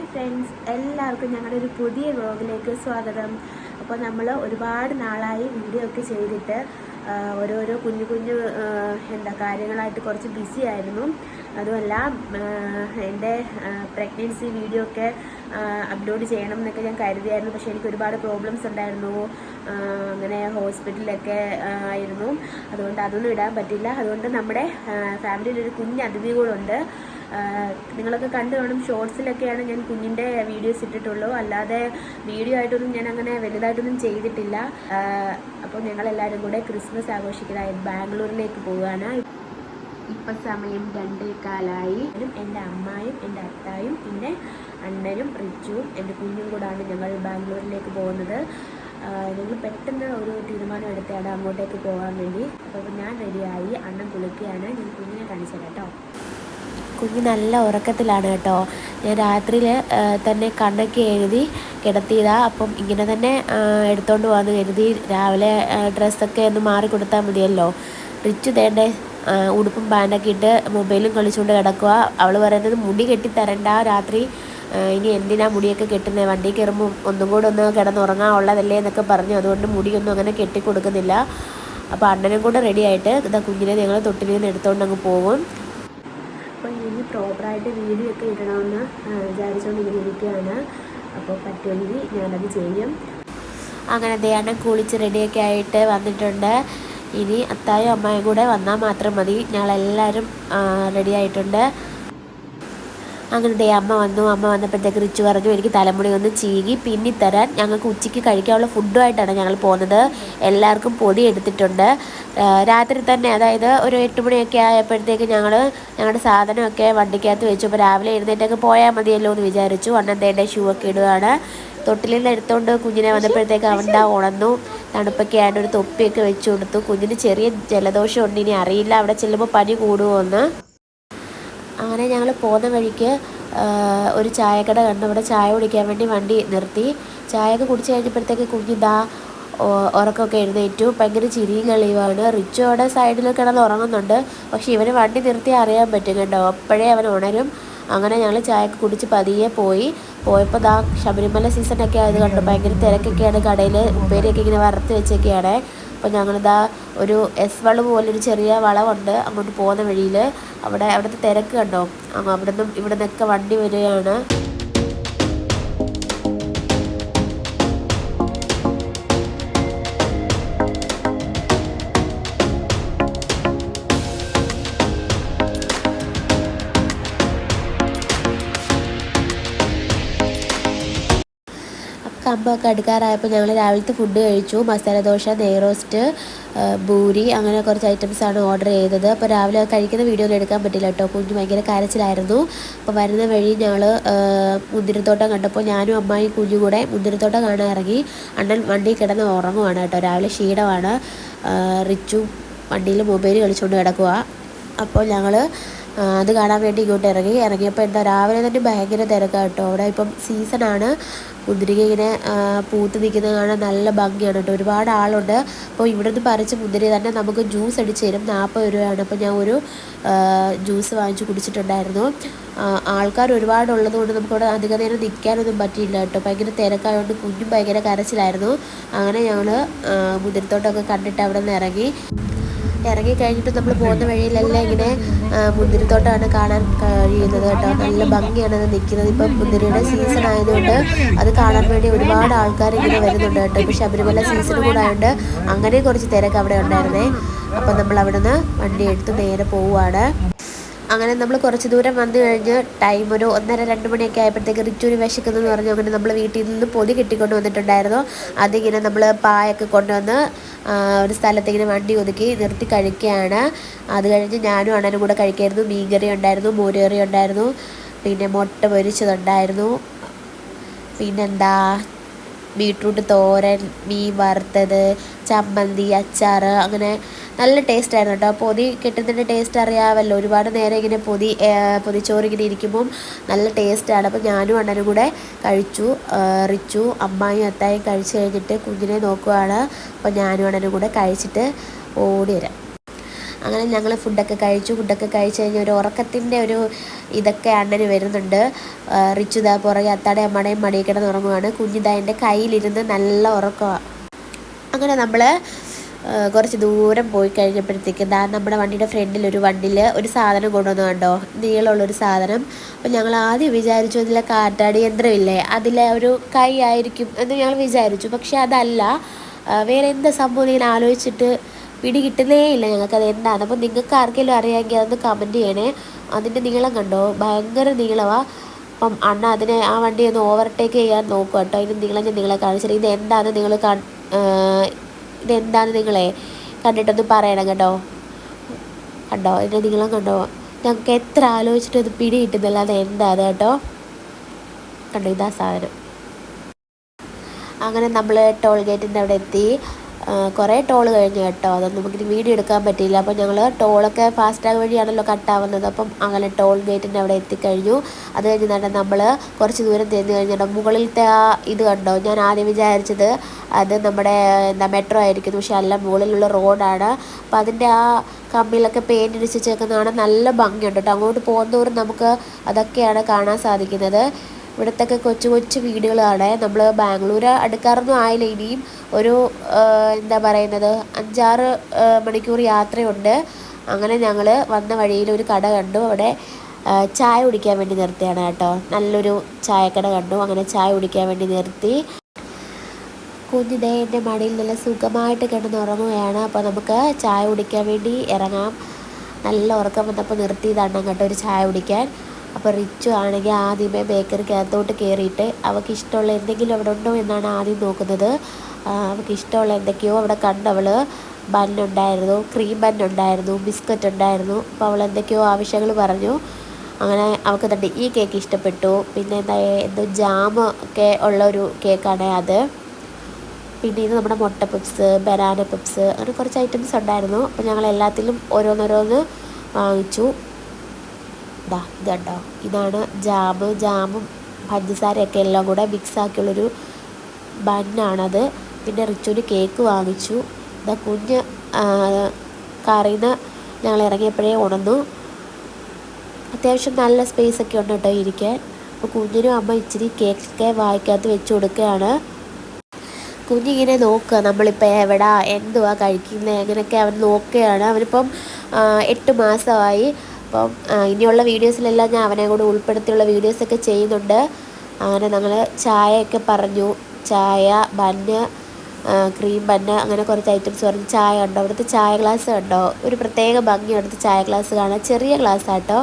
Hi friends എല്ലാവർക്കും ഞങ്ങളുടെ ഒരു പുതിയ വ്ലോഗിലേക്ക് സ്വാഗതം. അപ്പോൾ നമ്മൾ ഒരുപാട് നാളായി വീഡിയോ ഒക്കെ ചെയ്തിട്ട് ഓരോരോ കുഞ്ഞു കുഞ്ഞു എന്താ കാര്യങ്ങളായിട്ട് കുറച്ച് ബിസി ആയിരുന്നു. അതുമല്ല എന്റെ പ്രഗ്നൻസി വീഡിയോ ഒക്കെ അപ്ലോഡ് ചെയ്യണം എന്നൊക്കെ ഞാൻ കരുതിയായിരുന്നു. പക്ഷേ എനിക്ക് ഒരുപാട് പ്രോബ്ലംസ് ഉണ്ടായിരുന്നു. അങ്ങനെ ഹോസ്പിറ്റലിലൊക്കെ ആയിരുന്നു. അതുകൊണ്ട് അതൊന്നും ഇടാൻ പറ്റില്ല. അതുകൊണ്ട് നമ്മുടെ ഫാമിലിയിൽ ഒരു കുഞ്ഞ് അതിഥി കൂടെ ഉണ്ട്. ആഹ് നിങ്ങളൊക്കെ കണ്ടു കാണും. ഷോർട്സിലൊക്കെയാണ് ഞാൻ കുഞ്ഞിന്റെ വീഡിയോസ് ഇട്ടിട്ടുള്ളൂ. അല്ലാതെ വീഡിയോ ആയിട്ടൊന്നും ഞാൻ അങ്ങനെ വലുതായിട്ടൊന്നും ചെയ്തിട്ടില്ല. അപ്പോൾ ഞങ്ങളെല്ലാവരും കൂടെ ക്രിസ്മസ് ആഘോഷിക്കുന്നതായി ബാംഗ്ലൂരിലേക്ക് പോവുകയാണ്. ഇപ്പം സമയം രണ്ടേ കാലായി. എന്റെ അമ്മായും എന്റെ അത്തായും പിന്നെ അണ്ണനും റിച്ചുവും എന്റെ കുഞ്ഞും കൂടാണ് ഞങ്ങൾ ബാംഗ്ലൂരിലേക്ക് പോകുന്നത്. ഞങ്ങൾ പെട്ടെന്ന് ഒരു തീരുമാനം എടുത്താണ് അങ്ങോട്ടേക്ക് പോകാൻ വേണ്ടി. അപ്പോൾ ഞാൻ റെഡിയായി അണ്ണൻ കുളിക്കുകയാണ്. ഞാൻ കുഞ്ഞിനെ കാണിച്ചു കേട്ടോ. കുഞ്ഞ് നല്ല ഉറക്കത്തിലാണ് കേട്ടോ. ഞാൻ രാത്രിയിൽ തന്നെ കണ്ണൊക്കെ എഴുതി കിടത്തിയതാണ് അപ്പം ഇങ്ങനെ തന്നെ എടുത്തോണ്ട് പോകാമെന്ന് കരുതി രാവിലെ ഡ്രസ്സൊക്കെ ഒന്ന് മാറി കൊടുത്താൽ മതിയല്ലോ. റിച്ചു തേണ്ടേ ഉടുപ്പും പാന്റൊക്കെ ഇട്ട് മൊബൈലും കളിച്ചുകൊണ്ട് കിടക്കുക അവൾ പറയുന്നത് മുടി കെട്ടിത്തരണ്ട രാത്രി. ഇനി എന്തിനാ മുടിയൊക്കെ കെട്ടുന്നത് വണ്ടി കയറുമ്പോൾ ഒന്നും കൂടെ ഒന്ന് കിടന്നുറങ്ങാനുള്ളതല്ലേ എന്നൊക്കെ പറഞ്ഞു. അതുകൊണ്ട് മുടിയൊന്നും അങ്ങനെ കെട്ടിക്കൊടുക്കുന്നില്ല. അപ്പോൾ അണ്ണനും കൂടെ റെഡിയായിട്ട് ഇതാ കുഞ്ഞിനെ ഞങ്ങൾ തൊട്ടിലിൽ നിന്ന് എടുത്തുകൊണ്ട് അങ്ങ് പോകും. പ്രോപ്പറായിട്ട് വീഡിയോ ഒക്കെ ഇടണമെന്ന് വിചാരിച്ചുകൊണ്ട് ഇരിക്കുകയാണ്. അപ്പോൾ പറ്റുമെങ്കിൽ ഞാനത് ചെയ്യും. അങ്ങനെ ധ്യാനം കുളിച്ച് റെഡിയൊക്കെ ആയിട്ട് വന്നിട്ടുണ്ട്. ഇനി അത്തായും അമ്മായും കൂടെ വന്നാൽ മാത്രം മതി. ഞങ്ങളെല്ലാവരും റെഡി ആയിട്ടുണ്ട്. അങ്ങനെ ദേ അമ്മ വന്നു. അമ്മ വന്നപ്പോഴത്തേക്ക് റിച്ച് പറഞ്ഞു എനിക്ക് തലമുടി ഒന്ന് ചീകി പിന്നി തരാൻ ഞങ്ങൾക്ക് ഉച്ചയ്ക്ക് കഴിക്കാനുള്ള ഫുഡുമായിട്ടാണ് ഞങ്ങൾ പോകുന്നത്. എല്ലാവർക്കും പൊടി എടുത്തിട്ടുണ്ട്. രാത്രി തന്നെ അതായത് ഒരു എട്ട് മണിയൊക്കെ ആയപ്പോഴത്തേക്ക് ഞങ്ങൾ ഞങ്ങളുടെ സാധനമൊക്കെ വണ്ടിക്കകത്ത് വെച്ചു. അപ്പോൾ രാവിലെ എഴുന്നേറ്റൊക്കെ പോയാൽ മതിയല്ലോ എന്ന് വിചാരിച്ചു. അണ്ണൻ തേന്റെ ഷൂ ഒക്കെ ഇടുകയാണ് തൊട്ടിലിൽ എടുത്തുകൊണ്ട് കുഞ്ഞിനെ വന്നപ്പോഴത്തേക്ക് അവന്റെ ഉണന്നു. തണുപ്പൊക്കെ ആയിട്ട് ഒരു തൊപ്പിയൊക്കെ വെച്ചു കൊടുത്തു. കുഞ്ഞിന് ചെറിയ ജലദോഷം ഉണ്ട് ഇനി അറിയില്ല. അവിടെ ചെല്ലുമ്പോൾ പനി കൂടുമോ എന്ന് അങ്ങനെ ഞങ്ങൾ പോകുന്ന വഴിക്ക് ഒരു ചായക്കട കണ്ടു അവിടെ ചായ കുടിക്കാൻ വേണ്ടി വണ്ടി നിർത്തി. ചായയൊക്കെ കുടിച്ച് കഴിഞ്ഞപ്പോഴത്തേക്ക് കുഞ്ഞിതാ ഉറക്കമൊക്കെ എഴുന്നേറ്റു. ഭയങ്കര ചിരിയും കളിയുമാണ്. റിച്ചോടെ സൈഡിൽ കിടന്ന് ഉറങ്ങുന്നുണ്ട്. പക്ഷേ ഇവന് വണ്ടി നിർത്തി അറിയാൻ പറ്റും കേട്ടോ. അപ്പോഴേ അവൻ ഉണരും. അങ്ങനെ ഞങ്ങൾ ചായയൊക്കെ കുടിച്ച് പതിയെ പോയി. പോയപ്പോൾ ദാ ശബരിമല സീസണൊക്കെ ആയത് കണ്ടു. ഭയങ്കര തിരക്കൊക്കെയാണ്. കടയിൽ ഉപ്പേരിയൊക്കെ ഇങ്ങനെ വറുത്ത് വെച്ചൊക്കെയാണ്. അപ്പോൾ ഞങ്ങളിതാ ഒരു എസ് വളവ് പോലൊരു ചെറിയ വളവുണ്ട്. അങ്ങോട്ട് പോകുന്ന വഴിയിൽ അവിടെ അവിടുത്തെ തിരക്ക് കണ്ടോ? അവിടുന്ന് ഇവിടെ നിന്നൊക്കെ വണ്ടി വരികയാണ്. അപ്പോൾ എടുക്കാറായപ്പോൾ ഞങ്ങൾ രാവിലത്തെ ഫുഡ് കഴിച്ചു. മസാല ദോശ നെയ്റോസ്റ്റ് ഭൂരി അങ്ങനെ കുറച്ച് ഐറ്റംസാണ് ഓർഡർ ചെയ്തത്. അപ്പോൾ രാവിലെ കഴിക്കുന്ന വീഡിയോ ഒന്നും എടുക്കാൻ പറ്റില്ല കേട്ടോ. കുഞ്ഞ് ഭയങ്കര കരച്ചിലായിരുന്നു. അപ്പോൾ വരുന്ന വഴി ഞങ്ങൾ മുന്തിരിത്തോട്ടം കണ്ടപ്പോൾ ഞാനും അമ്മായും കുഞ്ഞും കൂടെ മുന്തിരിത്തോട്ടം കാണാൻ ഇറങ്ങി. അണ്ണൻ വണ്ടി കിടന്ന് ഉറങ്ങുവാണ് കേട്ടോ. രാവിലെ ക്ഷീണമാണ്. റിച്ചു വണ്ടിയിൽ മൊബൈൽ കളിച്ചുകൊണ്ട് കിടക്കുക അപ്പോൾ ഞങ്ങൾ അത് കാണാൻ വേണ്ടി ഇങ്ങോട്ട് ഇറങ്ങി. ഇറങ്ങിയപ്പോൾ എന്താ രാവിലെ തന്നെ ഭയങ്കര തിരക്കാണ് കേട്ടോ. അവിടെ ഇപ്പം സീസണാണ് മുന്തിരിങ്ങ ഇങ്ങനെ പൂത്ത് നിൽക്കുന്നത് കാണാൻ നല്ല ഭംഗിയാണ് കേട്ടോ. ഒരുപാട് ആളുണ്ട്. അപ്പോൾ ഇവിടെ നിന്ന് പറിച്ച മുന്തിരി തന്നെ നമുക്ക് ജ്യൂസ് അടിച്ച് തരും. നാൽപ്പത് രൂപയാണ്. അപ്പോൾ ഞാൻ ഒരു ജ്യൂസ് വാങ്ങിച്ച് കുടിച്ചിട്ടുണ്ടായിരുന്നു. ആൾക്കാർ ഒരുപാട് ഉള്ളതുകൊണ്ട് നമുക്കവിടെ അധിക നേരം നിൽക്കാനൊന്നും പറ്റിയില്ല കേട്ടോ. ഭയങ്കര തിരക്കായതുകൊണ്ട് കുഞ്ഞും ഭയങ്കര കരച്ചിലായിരുന്നു. അങ്ങനെ ഞങ്ങൾ മുന്തിരിത്തോട്ടമൊക്കെ കണ്ടിട്ട് അവിടെ നിന്ന് ഇറങ്ങി. ഇറങ്ങി കഴിഞ്ഞിട്ട് നമ്മൾ പോകുന്ന വഴിയിലെല്ലാം ഇങ്ങനെ മുന്തിരിത്തോട്ടമാണ് കാണാൻ കഴിയുന്നത് കേട്ടോ. നല്ല ഭംഗിയാണ് അത് നിൽക്കുന്നത്. ഇപ്പം മുന്തിരിയുടെ സീസൺ ആയതുകൊണ്ട് അത് കാണാൻ വേണ്ടി ഒരുപാട് ആൾക്കാർ ഇങ്ങനെ വരുന്നുണ്ട് കേട്ടോ. ഇപ്പോൾ ശബരിമല സീസൺ കൂടെ ആയതുകൊണ്ട് അങ്ങനെ കുറച്ച് തിരക്ക് അവിടെ ഉണ്ടായിരുന്നേ. അപ്പം നമ്മൾ അവിടെ നിന്ന് വണ്ടി എടുത്ത് നേരെ പോവുകയാണ് അങ്ങനെ നമ്മൾ കുറച്ച് ദൂരം വന്നു കഴിഞ്ഞ് ടൈം ഒരു ഒന്നര രണ്ട് മണിയൊക്കെ ആയപ്പോഴത്തേക്ക് റിച്ചൂരി വിശക്കുന്നതെന്ന് പറഞ്ഞു. അങ്ങനെ നമ്മൾ വീട്ടിൽ നിന്ന് പൊതി കിട്ടിക്കൊണ്ട് വന്നിട്ടുണ്ടായിരുന്നു. അതിങ്ങനെ നമ്മൾ പായൊക്കെ കൊണ്ടുവന്ന് ഒരു സ്ഥലത്ത് വണ്ടി ഒതുക്കി നിർത്തി കഴിക്കുകയാണ്. അത് കഴിഞ്ഞ് ഞാനും അണ്ണനും കൂടെ കഴിക്കായിരുന്നു. മീൻകറി ഉണ്ടായിരുന്നു മോരുകറി ഉണ്ടായിരുന്നു പിന്നെ മുട്ട പൊരിച്ചതുണ്ടായിരുന്നു. പിന്നെന്താ? ബീട്രൂട്ട് തോരൻ മീൻ വറുത്തത് ചമ്മന്തി അച്ചാർ അങ്ങനെ നല്ല ടേസ്റ്റ് ആയിരുന്നു കേട്ടോ. പൊതി കിട്ടുന്നതിന്റെ ടേസ്റ്റ് അറിയാമല്ലോ ഒരുപാട് നേരം ഇങ്ങനെ പൊതി പൊതിച്ചോറ് ഇങ്ങനെ ഇരിക്കുമ്പം നല്ല ടേസ്റ്റാണ് അപ്പോൾ ഞാനും അണ്ണനും കൂടെ കഴിച്ചു. റിച്ചു അമ്മായും അത്തായും കഴിച്ചു കഴിഞ്ഞിട്ട് കുഞ്ഞിനെ നോക്കുവാണ്. അപ്പോൾ ഞാനും അണ്ണനും കൂടെ കഴിച്ചിട്ട് ഓടി വരാം. അങ്ങനെ ഞങ്ങൾ ഫുഡൊക്കെ കഴിച്ചു. ഫുഡൊക്കെ കഴിച്ച് കഴിഞ്ഞ് ഒരു ഉറക്കത്തിന്റെ ഒരു ഇതൊക്കെ അണ്ണന് വരുന്നുണ്ട്. റിച്ചുദാ പുറകെ അത്താടെ അമ്മടേയും മടിയിൽ ഉറങ്ങുവാണ് കുഞ്ഞിതാ എന്റെ കയ്യിലിരുന്ന് നല്ല ഉറക്കമാണ് അങ്ങനെ നമ്മൾ കുറച്ച് ദൂരം പോയി കഴിഞ്ഞപ്പോഴത്തേക്ക് ദാ നമ്മുടെ വണ്ടിയുടെ ഫ്രണ്ടിൽ ഒരു വണ്ടിയിൽ ഒരു സാധനം കൊണ്ടുവന്നു കണ്ടോ? നീളമുള്ളൊരു സാധനം. അപ്പോൾ ഞങ്ങൾ ആദ്യം വിചാരിച്ചു അതിലെ കാറ്റാടി യന്ത്രമില്ലേ? അതിലെ ഒരു കൈ ആയിരിക്കും എന്ന് ഞങ്ങൾ വിചാരിച്ചു. പക്ഷേ അതല്ല. വേറെ എന്താ സംഭവം ഇങ്ങനെ ആലോചിച്ചിട്ട് പിടി കിട്ടുന്നേ ഇല്ല ഞങ്ങൾക്ക്. അത് എന്താണ്? അപ്പം നിങ്ങൾക്ക് ആർക്കെങ്കിലും അറിയാമെങ്കിൽ അതൊന്ന് കമന്റ് ചെയ്യണേ. അതിന്റെ നീളം കണ്ടോ? ഭയങ്കര നീളമാണ് അപ്പം അണ്ണ അതിനെ ആ വണ്ടി ഒന്ന് ഓവർടേക്ക് ചെയ്യാൻ നോക്കുക കേട്ടോ. അതിന് നീളം ഞാൻ നിങ്ങളെ കാണിച്ചിട്ട് ഇത് എന്താണ് നിങ്ങൾ ഇതെന്താണ് നിങ്ങളെ? കണ്ടിട്ടൊന്ന് പറയണം കേട്ടോ. കണ്ടോ? എന്നെ നിങ്ങളും കണ്ടോ? ഞങ്ങൾക്ക് എത്ര ആലോചിച്ചിട്ട് ഇത് പിടി കിട്ടുന്നില്ല. അത് എന്താ അത് കേട്ടോ? കണ്ടോ? ഇതാ സാധനം. അങ്ങനെ നമ്മൾ ടോൾ ഗേറ്റിന്റെ അവിടെ എത്തി. കുറേ ടോൾ കഴിഞ്ഞു കേട്ടോ. അതൊന്നും നമുക്ക് വീഡിയോ എടുക്കാൻ പറ്റിയില്ല. അപ്പോൾ ഞങ്ങൾ ടോളൊക്കെ ഫാസ്റ്റാഗ് വഴിയാണല്ലോ കട്ടാവുന്നത്. അപ്പം അങ്ങനെ ടോൾ ഗേറ്റിന്റെ അവിടെ എത്തിക്കഴിഞ്ഞു. അത് കഴിഞ്ഞ് തന്നെ നമ്മൾ കുറച്ച് ദൂരം തിരിഞ്ഞ് കഴിഞ്ഞിട്ട് മുകളിലത്തെ ആ ഇത് കണ്ടോ? ഞാൻ ആദ്യം വിചാരിച്ചത് അത് നമ്മുടെ എന്താ മെട്രോ ആയിരിക്കും. പക്ഷെ അല്ല മുകളിലുള്ള റോഡാണ് അപ്പം അതിന്റെ ആ കമ്പിയിലൊക്കെ പെയിന്റ് അടിച്ചേക്കുന്നതാണ് നല്ല ഭംഗിയുണ്ട് കേട്ടോ. അങ്ങോട്ട് പോകുന്നവരും നമുക്ക് അതൊക്കെയാണ് കാണാൻ സാധിക്കുന്നത്. ഇവിടത്തൊക്കെ കൊച്ചു കൊച്ചു വീടുകളാണ്. നമ്മൾ ബാംഗ്ലൂർ അടുക്കാറൊന്നും ആയില്ല. ഇനിയും ഒരു എന്താ പറയുന്നത് അഞ്ചാറ് മണിക്കൂർ യാത്രയുണ്ട്. അങ്ങനെ ഞങ്ങൾ വന്ന വഴിയിൽ ഒരു കട കണ്ടു. അവിടെ ചായ കുടിക്കാൻ വേണ്ടി നിർത്തിയാണ് കേട്ടോ. നല്ലൊരു ചായക്കട കണ്ടു. അങ്ങനെ ചായ കുടിക്കാൻ വേണ്ടി നിർത്തി. കുഞ്ഞിതേ എന്റെ മടിയിൽ നല്ല സുഖമായിട്ട് കിടന്നുറങ്ങുകയാണ് അപ്പോൾ നമുക്ക് ചായ കുടിക്കാൻ വേണ്ടി ഇറങ്ങാം. നല്ല ഉറക്കം വന്നപ്പോൾ നിർത്തിയതാണ് കേട്ടോ ഒരു ചായ കുടിക്കാൻ. അപ്പോൾ റിച്ചു ആണെങ്കിൽ ആദ്യമേ ബേക്കറിക്കകത്തോട്ട് കയറിയിട്ട് അവൾക്ക് ഇഷ്ടമുള്ള എന്തെങ്കിലും അവിടെ ഉണ്ടോ എന്നാണ് ആദ്യം നോക്കുന്നത്. അവൾക്ക് ഇഷ്ടമുള്ള എന്തൊക്കെയോ അവിടെ കണ്ടവൾ ബന്നുണ്ടായിരുന്നു ക്രീം ബന്നുണ്ടായിരുന്നു ബിസ്ക്കറ്റ് ഉണ്ടായിരുന്നു. അപ്പോൾ അവൾ എന്തൊക്കെയോ ആവശ്യങ്ങൾ പറഞ്ഞു. അങ്ങനെ അവൾക്ക് തന്നെ ഈ കേക്ക് ഇഷ്ടപ്പെട്ടു. പിന്നെ എന്താ എന്തോ ജാം ഒക്കെ ഉള്ള ഒരു കേക്കാണ് അത്. പിന്നെ ഇത് നമ്മുടെ മുട്ട പപ്സ് ബനാന പപ്സ് അങ്ങനെ കുറച്ച് ഐറ്റംസ് ഉണ്ടായിരുന്നു. അപ്പോൾ ഞങ്ങൾ എല്ലാത്തിലും ഓരോന്നോരോന്ന് വാങ്ങിച്ചു. ഇതാ ഇത് കണ്ടോ ഇതാണ് ജാബ് ജാമും പഞ്ചസാരയൊക്കെ എല്ലാം കൂടെ മിക്സ് ആക്കിയുള്ളൊരു ബന്നാണത് പിന്നെ റിച്ചുവിന് കേക്ക് വാങ്ങിച്ചു. ഇതാ കുഞ്ഞ് കാറിൽ നിന്ന് ഞങ്ങൾ ഇറങ്ങിയപ്പോഴേ ഉണന്നു അത്യാവശ്യം നല്ല സ്പേസ് ഒക്കെ ഉണ്ട് കേട്ടോ ഇരിക്കാൻ. അപ്പോൾ കുഞ്ഞിനും അമ്മ ഇച്ചിരി കേക്കൊക്കെ വായിക്കകത്ത് വെച്ച് കൊടുക്കുകയാണ്. കുഞ്ഞിങ്ങനെ നോക്കുക നമ്മളിപ്പോൾ എവിടാ എന്തുവാ കഴിക്കുന്നത് അങ്ങനെയൊക്കെ അവൻ നോക്കുകയാണ്. അവനിപ്പം എട്ട് മാസമായി. അപ്പം ഇനിയുള്ള വീഡിയോസിലെല്ലാം ഞാൻ അവനെ കൂടെ ഉൾപ്പെടുത്തിയുള്ള വീഡിയോസൊക്കെ ചെയ്യുന്നുണ്ട്. അങ്ങനെ ഞങ്ങൾ ചായയൊക്കെ പറഞ്ഞു. ചായ ബന്ന് ക്രീം ബന്ന് അങ്ങനെ കുറച്ച് ഐറ്റംസ് പറഞ്ഞു. ചായ ഉണ്ടോ? അവിടുത്തെ ചായ ഗ്ലാസ് ഉണ്ടോ? ഒരു പ്രത്യേക ഭംഗി അവിടുത്തെ ചായ ഗ്ലാസ് കാണാം ചെറിയ ഗ്ലാസ് ആട്ടോ.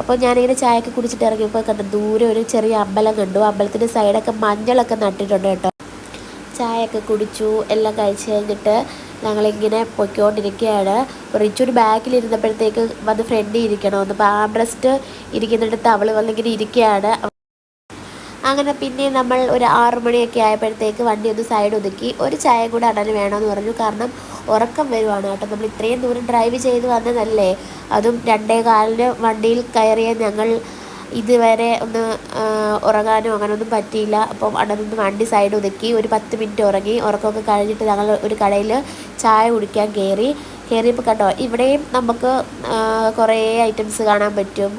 അപ്പോൾ ഞാനിങ്ങനെ ചായയൊക്കെ കുടിച്ചിട്ട് ഇറങ്ങിയപ്പോൾ കണ്ടു. ദൂരെ ഒരു ചെറിയ അമ്പലം കണ്ടു. അമ്പലത്തിന്റെ സൈഡൊക്കെ മഞ്ഞളൊക്കെ നട്ടിട്ടുണ്ട് കേട്ടോ. ചായയൊക്കെ കുടിച്ചു എല്ലാം കഴിച്ച് കഴിഞ്ഞിട്ട് ഞങ്ങളിങ്ങനെ പൊയ്ക്കൊണ്ടിരിക്കുകയാണ്. ബാഗിൽ ബാക്കിലിരുന്നപ്പോഴത്തേക്ക് വന്ന് ഫ്രണ്ടിൽ ഇരിക്കണമെന്ന് അപ്പോൾ ആംബ്രസ്റ്റ് ഇരിക്കുന്നിടത്ത് അവൾ വന്നിങ്ങനെ ഇരിക്കുകയാണ്. അങ്ങനെ പിന്നെ നമ്മൾ ഒരു ആറു മണിയൊക്കെ ആയപ്പോഴത്തേക്ക് വണ്ടി ഒന്ന് സൈഡ് ഒതുക്കി ഒരു ചായ കൂടെ അടന് വേണമെന്ന് പറഞ്ഞു. കാരണം ഉറക്കം വരുവാണ് കേട്ടോ. നമ്മൾ ഇത്രയും ദൂരം ഡ്രൈവ് ചെയ്ത് വന്നതല്ലേ? അതും രണ്ടേ കാലിന് വണ്ടിയിൽ കയറിയ ഞങ്ങൾ ഇതുവരെ ഒന്ന് ഉറങ്ങാനോ അങ്ങനെയൊന്നും പറ്റിയില്ല. അപ്പം അടനൊന്ന് വണ്ടി സൈഡ് ഒതുക്കി ഒരു പത്ത് മിനിറ്റ് ഉറങ്ങി. ഉറക്കമൊക്കെ കഴിഞ്ഞിട്ട് ഞങ്ങൾ ഒരു കടയിൽ ചായ കുടിക്കാൻ കയറി കയറിയപ്പോൾ കണ്ടോ ഇവിടെയും നമുക്ക് കുറേ ഐറ്റംസ് കാണാൻ പറ്റും.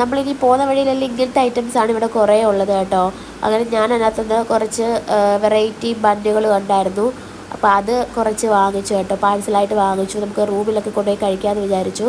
നമ്മളിനി പോകുന്ന വഴിയിലെല്ലാം ഇങ്ങനത്തെ ഐറ്റംസാണ് ഇവിടെ കുറേ ഉള്ളത് കേട്ടോ. അങ്ങനെ ഞാൻ അതിനകത്തുനിന്ന് കുറച്ച് വെറൈറ്റി ബന്നുകൾ കണ്ടായിരുന്നു. അപ്പോൾ അത് കുറച്ച് വാങ്ങിച്ചു കേട്ടോ. പാഴ്സലായിട്ട് വാങ്ങിച്ചു. നമുക്ക് റൂമിലൊക്കെ കൊണ്ടുപോയി കഴിക്കാമെന്ന് വിചാരിച്ചു.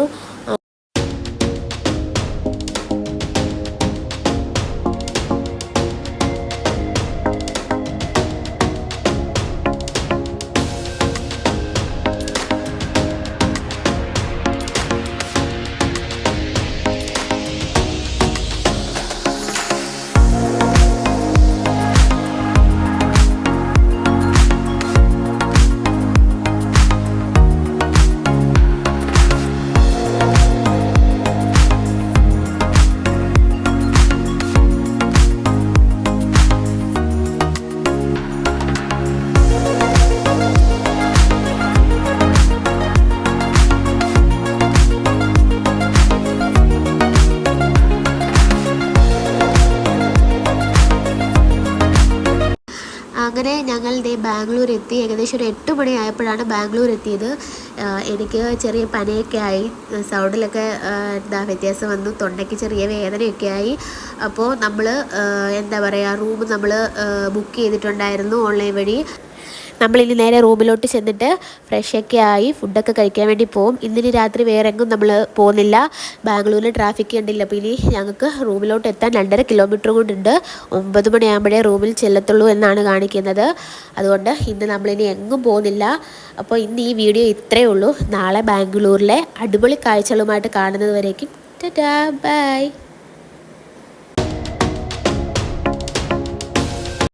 ബാംഗ്ലൂർ എത്തി ഏകദേശം ഒരു എട്ട് മണിയായപ്പോഴാണ് ബാംഗ്ലൂർ എത്തിയത് എനിക്ക് ചെറിയ പനയൊക്കെ ആയി സൗണ്ടിലൊക്കെ എന്താ വ്യത്യാസം വന്നു. തൊണ്ടയ്ക്ക് ചെറിയ വേദനയൊക്കെ ആയി അപ്പോൾ നമ്മൾ എന്താ പറയുക റൂം നമ്മൾ ബുക്ക് ചെയ്തിട്ടുണ്ടായിരുന്നു ഓൺലൈൻ വഴി. നമ്മളിനി നേരെ റൂമിലോട്ട് ചെന്നിട്ട് ഫ്രഷൊക്കെ ആയി ഫുഡൊക്കെ കഴിക്കാൻ വേണ്ടി പോകും ഇന്നിനി രാത്രി വേറെ എങ്ങും നമ്മൾ പോകുന്നില്ല. ബാംഗ്ലൂരിൽ ട്രാഫിക് കണ്ടില്ല. അപ്പോൾ ഇനി ഞങ്ങൾക്ക് റൂമിലോട്ട് എത്താൻ രണ്ടര കിലോമീറ്റർ കൊണ്ടുണ്ട് ഒമ്പത് മണിയാകുമ്പോഴേ റൂമിൽ ചെല്ലത്തുള്ളൂ എന്നാണ് കാണിക്കുന്നത്. അതുകൊണ്ട് ഇന്ന് നമ്മളിനി എങ്ങും പോകുന്നില്ല. അപ്പോൾ ഇന്ന് ഈ വീഡിയോ ഇത്രയേ ഉള്ളൂ. നാളെ ബാംഗ്ലൂരിലെ അടിപൊളി കാഴ്ചകളുമായിട്ട് കാണുന്നത് വരേക്കും. ടാറ്റാ. ബൈ.